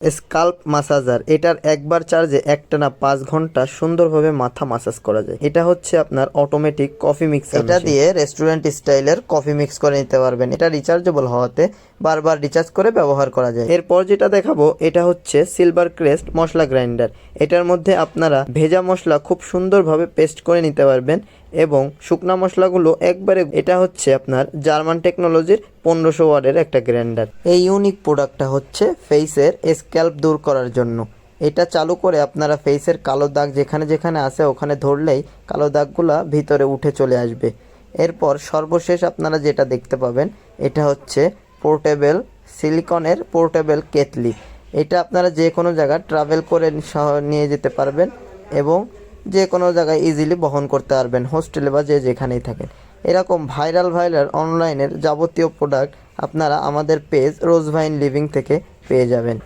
SCALP মাসাজার এটার একবার চার্জে একটানা পাঁচ ঘণ্টা সুন্দরভাবে মাথা মাসাজ করা যায়। এটা হচ্ছে আপনার অটোমেটিক কফি মিক্সার এটা দিয়ে রেস্টুরেন্ট স্টাইলের কফি মিক্স করে নিতে পারবেন। এটা রিচার্জেবল হওয়াতে বারবার রিচার্জ করে ব্যবহার করা যায়। এরপর যেটা দেখাবো এটা হচ্ছে সিলভার ক্রেস্ট মশলা গ্রাইন্ডার এটার মধ্যে আপনারা ভেজা মশলা খুব সুন্দরভাবে পেস্ট করে নিতে পারবেন। এবং শুকনা মশলাগুলো একবারে, এটা হচ্ছে আপনার জার্মান টেকনোলজির পনেরোশো ওয়ার্ডের একটা গ্রাইন্ডার। এই ইউনিক প্রোডাক্টটা হচ্ছে ফেসের স্ক্যাল্প দূর করার জন্য। এটা চালু করে আপনারা ফেসের কালো দাগ যেখানে যেখানে আছে ওখানে ধরলেই কালো দাগগুলো ভিতরে উঠে চলে আসবে। এরপর সর্বশেষ আপনারা যেটা দেখতে পাবেন, এটা হচ্ছে পোর্টেবল সিলিকনের পোর্টেবল কেতলি এটা আপনারা যে কোনো জায়গায় ট্রাভেল করে নিয়ে যেতে পারবেন এবং যে কোনো জায়গায় ইজিলি বহন করতে পারবেন হোস্টেলে বা যে যেখানেই থাকেন। এরকম ভাইরাল ভাইরাল অনলাইনের যাবতীয় প্রোডাক্ট আপনারা আমাদের পেজ রোজভাইন লিভিং থেকে পেয়ে যাবেন।